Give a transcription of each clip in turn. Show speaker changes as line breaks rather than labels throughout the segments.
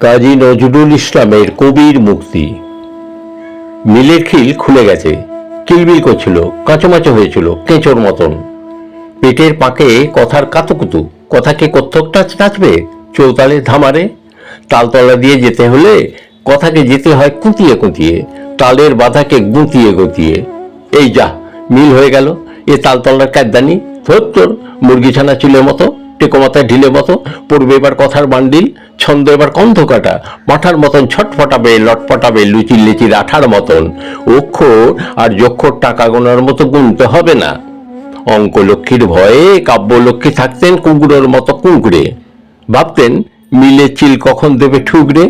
কাজী নজরুল ইসলামের কবির মুক্তি। মিলের খিল খুলে গেছে। কিলবিল করছিল, কাঁচোমাচো হয়েছিল, কেঁচোর মতন। পেটের পাকে কথার কাতুকুতু কথাকে কত্থক নাচবে? চৌতালে ধামারে? তালতলা দিয়ে যেতে হলে কথাকে যেতে হয় কুঁতিয়ে কুঁতিয়ে, তালের বাধাকে গুঁতিয়ে গুঁতিয়ে। এই যা, মিল হয়ে গেল, এ তালতলার কাদ্দানি ধর তোর মুরগি ছানা চুলের মতো। টেকো মাথায় ঢিলে মতো পড়বে এবার কথার বান্ডিল, ছন্দ এবার কন্ধ কাটা মাঠার মতন ছটফটাবে, লটফটাবে লুচি লিচির আঠার মতন। অক্ষর আর যক্ষর টাকা গোনার মতো গুনতে হবে না। অঙ্ক লক্ষ্মীর ভয়ে কাব্য লক্ষ্মী থাকতেন কুকুরের মতো কুঁকড়ে ভাবতেন মিলের চিল কখন দেবে ঠুকরে।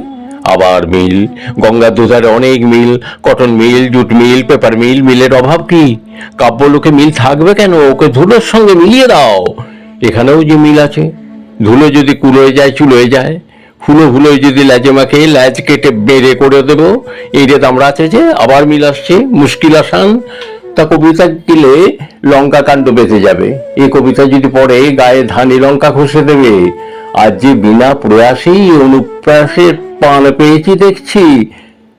আবার মিল, গঙ্গা দুধারে অনেক mill, cotton mill, jute mill, paper mill, মিলের অভাব কি? কাব্য লোকে মিল থাকবে কেন? ওকে ধুলোর সঙ্গে মিলিয়ে দাও। এখানেও যে মিল আছে। ধুলো যদি কুলোয় যায়, চুলোয় যায়। হুলো হুলোয় যদি ল্যাজে মাখে, ল্যাজ কেটে বেড়ে করে দেবো। এই রে আমরা আছে যে, আবার মিল আসছে, মুশকিল আসান। তা কবিতা গেলে লঙ্কা কাণ্ড বেঁচে যাবে। এই কবিতা যদি পড়ে, গায়ে ধানি লঙ্কা ঘষে দেবে। আর যে বিনা প্রয়াসেই অনুপ্রাসের পান পেয়েছি, দেখছি,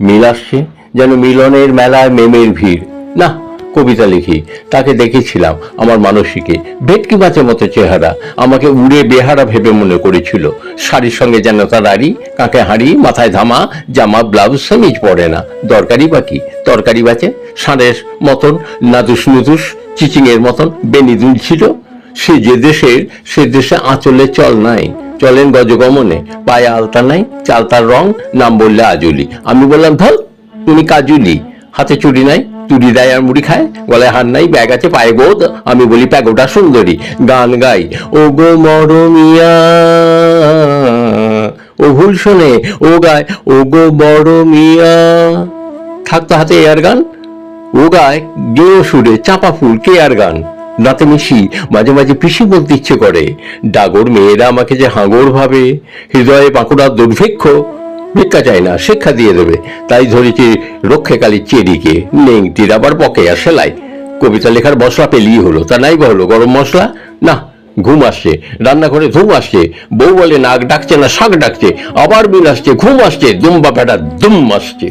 মিল আসছে। যেন মিলনের মেলায় মেমের ভিড়। না কবিতা লিখি, তাকে দেখেছিলাম আমার মানসিকে। ভেটকি মাছের মতো চেহারা, আমাকে উড়ে বেহারা ভেবে মনে করেছিল। শাড়ির সঙ্গে যেন তার আড়ি, কাঁকে হাঁড়ি, মাথায় ধামা, জামা, ব্লাউজ, সেমিজ পরে না। দরকারি বাকি তরকারি বাঁচে ষাঁড়ের মতন, নাদুস নুদুস, চিচিংয়ের মতন, বেনি দুলছিল সে যে দেশের, সে দেশে আঁচলে চল নাই। চলেন গজগমনে, পায়ে আলতা নাই চালতার রং, নাম বললে আজুলি। আমি বললাম ধল তুমি কাজুলি হাতে চুড়ি নাই। চুড়ি দেয় আর মুড়ি খায়, গলায় হার নাই, ব্যাগ আছে, পায়ে গোদ আমি বলি প্যাগোটা সুন্দরী, গান গাই। ও গো মরমিয়া, ও ভুল শোনে, ও গায় ও গো বড় মিয়া থাকতো হাতে এয়ার গান। ও গায়, গেও সুরে, চাপা ফুল, কে আর গান? নাতে মিশি, মাঝে মাঝে পিসি বলতে ইচ্ছে করে, ডাগর মেয়েরা আমাকে যে হাঙর ভাবে, হৃদয়ে বাঁকুড়ার দুর্ভিক্ষ ভিক্ষা চাই না, শিক্ষা দিয়ে দেবে। তাই ধরেছি রক্ষেকালী চেরিকে, নেংটির আবার বকে আর সেলাই। কবিতা লেখার মশলা পেলিয়ে হলো, তা নাই বা হলো গরম মশলা? না, ঘুম আসছে, রান্নাঘরে ধুম আসছে, বউ বলে নাক ডাকছে না, শাক ডাকছে, আবার বিল আসছে, ঘুম আসছে, দুম্বা বেটা দুম আসছে।